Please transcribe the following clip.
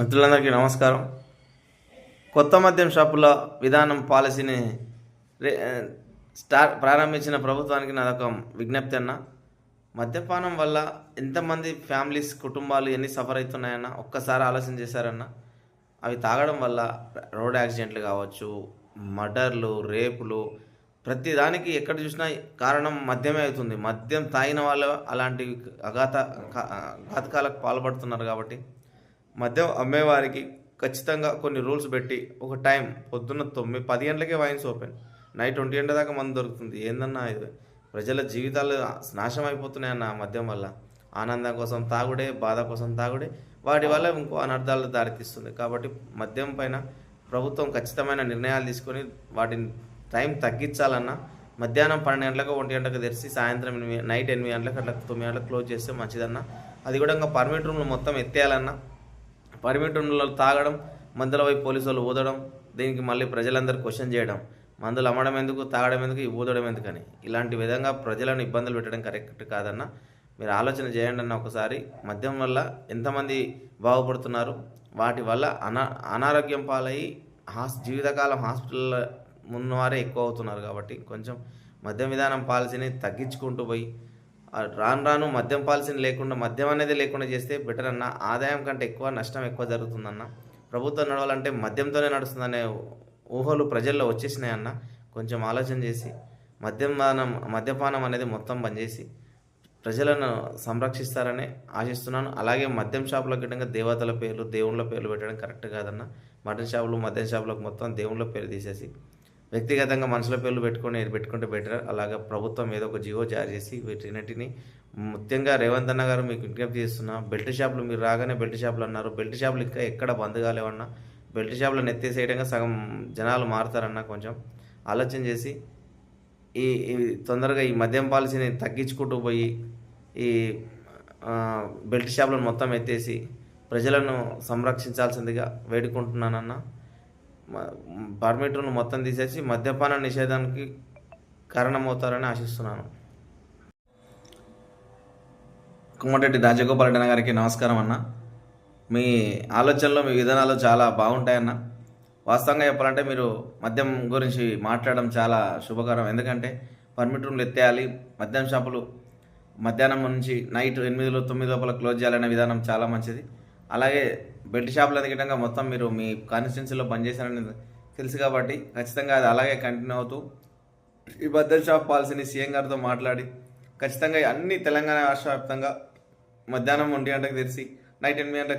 మిత్రులందరికీ నమస్కారం. కొత్త మద్యం షాపుల విధానం పాలసీని రే- స్టార్ ప్రారంభించిన ప్రభుత్వానికి నాదొక విజ్ఞప్తి అన్న. మద్యపానం వల్ల ఎంతమంది ఫ్యామిలీస్ కుటుంబాలు ఎన్ని సఫర్ అవుతున్నాయన్న ఒక్కసారి ఆలోచన చేశారన్న. అవి తాగడం వల్ల రోడ్ యాక్సిడెంట్లు కావచ్చు మర్డర్లు రేపులు ప్రతి దానికి ఎక్కడ చూసినా కారణం మద్యమే అవుతుంది. మద్యం తాగిన వాళ్ళు అలాంటి అఘాత ఘాతకాలకు పాల్పడుతున్నారు కాబట్టి మద్యం అమ్మేవారికి ఖచ్చితంగా కొన్ని రూల్స్ పెట్టి ఒక టైం పొద్దున్న తొమ్మిది పది గంటలకే వైన్స్ ఓపెన్. నైట్ ఒంటి గంట దాకా మందు దొరుకుతుంది. ఏందన్నా ఇది? ప్రజల జీవితాలు నాశనం అయిపోతున్నాయి అన్న మద్యం వల్ల. ఆనందం కోసం తాగుడే బాధ కోసం తాగుడే వాటి వల్ల ఇంకో అనర్థాలు దారితీస్తుంది. కాబట్టి మద్యం పైన ప్రభుత్వం ఖచ్చితమైన నిర్ణయాలు తీసుకొని వాటిని టైం తగ్గించాలన్నా మధ్యాహ్నం పన్నెండు గంటలకు ఒంటి గంటలకు తెరిచి సాయంత్రం ఎనిమిది నైట్ ఎనిమిది గంటలకు అట్లా తొమ్మిది గంటలకు క్లోజ్ చేస్తే మంచిదన్న. అది కూడా ఇంకా పర్మిట్ రూమ్లు మొత్తం ఎత్తేయాలన్నా పర్మిట్ తాగడం మందుల వైపు పోలీసు వాళ్ళు ఊదడం దీనికి మళ్ళీ ప్రజలందరూ క్వశ్చన్ చేయడం. మందులు అమ్మడం ఎందుకు తాగడం ఎందుకు ఊదడం ఎందుకని. ఇలాంటి విధంగా ప్రజలను ఇబ్బందులు పెట్టడం కరెక్ట్ కాదన్న మీరు ఆలోచన చేయండి అన్న ఒకసారి. మద్యం వల్ల ఎంతమంది బాగుపడుతున్నారు? వాటి వల్ల అనా అనారోగ్యం పాలయ్యి హాస్ జీవితకాలం హాస్పిటల్లో ఉన్నవారే ఎక్కువ అవుతున్నారు కాబట్టి కొంచెం మద్యం విధానం పాలసీని తగ్గించుకుంటూ పోయి రాను రాను మద్యం పాలసీని లేకుండా మద్యం అనేది లేకుండా చేస్తే బెటర్ అన్న ఆదాయం కంటే ఎక్కువ నష్టం ఎక్కువ జరుగుతుందన్న. ప్రభుత్వం నడవాలంటే మద్యంతోనే నడుస్తుందనే ఊహలు ప్రజల్లో వచ్చేసినాయన్న కొంచెం ఆలోచన చేసి మద్యపానం మద్యపానం అనేది మొత్తం పనిచేసి ప్రజలను సంరక్షిస్తారని ఆశిస్తున్నాను. అలాగే మద్యం షాపులకు గిట్టంగా దేవతల పేర్లు దేవుళ్ళ పేర్లు పెట్టడం కరెక్ట్ కాదన్న. మటన్ షాపులు మద్యం షాపులకు మొత్తం దేవుళ్ళ పేరు తీసేసి వ్యక్తిగతంగా మనుషుల పేర్లు పెట్టుకొని పెట్టుకుంటే బెటర్. అలాగే ప్రభుత్వం ఏదో ఒక జియో జారీ చేసి వీటిన్నిటిని ముఖ్యంగా రేవంత్ అన్న గారు మీకు విజ్ఞప్తి చేస్తున్నా బెల్ట్ షాపులు మీరు రాగానే బెల్ట్ షాపులు అన్నారు. బెల్ట్ షాపులు ఇంకా ఎక్కడ బంద్ కాలేవన్నా? బెల్ట్ షాపులను ఎత్తేసేయడంగా సగం జనాలు మారుతారన్నా కొంచెం ఆలోచన చేసి ఈ తొందరగా ఈ మద్యం పాలసీని తగ్గించుకుంటూ పోయి ఈ బెల్ట్ షాపులను మొత్తం ఎత్తేసి ప్రజలను సంరక్షించాల్సిందిగా వేడుకుంటున్నానన్నా. పర్మిటర్ను మొత్తం తీసేసి మద్యపాన నిషేధానికి కారణమవుతారని ఆశిస్తున్నాను. కుమ్మటెడ్డి రాజగోపాల్ రెడ్డి గారికి నమస్కారం అన్న. మీ ఆలోచనలో మీ విధానాలు చాలా బాగుంటాయన్న. వాస్తవంగా చెప్పాలంటే మీరు మద్యం గురించి మాట్లాడడం చాలా శుభకరం. ఎందుకంటే పర్మిట్ రూమ్లు ఎత్తేయాలి మద్యం షాపులు మధ్యాహ్నం నుంచి నైట్ ఎనిమిదిలో తొమ్మిది లోపల క్లోజ్ చేయాలనే విధానం చాలా మంచిది. అలాగే బెల్ట్ షాపులు ఎదగటంగా మొత్తం మీరు మీ కాన్స్టిట్యున్సీలో పనిచేశారని తెలుసు కాబట్టి ఖచ్చితంగా అది అలాగే కంటిన్యూ అవుతూ ఈ భద్రత షాప్ పాలసీని సీఎం గారితో మాట్లాడి ఖచ్చితంగా అన్ని తెలంగాణ రాష్ట్ర వ్యాప్తంగా మధ్యాహ్నం ఒంటి గంటకు తెరిచి నైట్ ఎనిమిది గంటలకు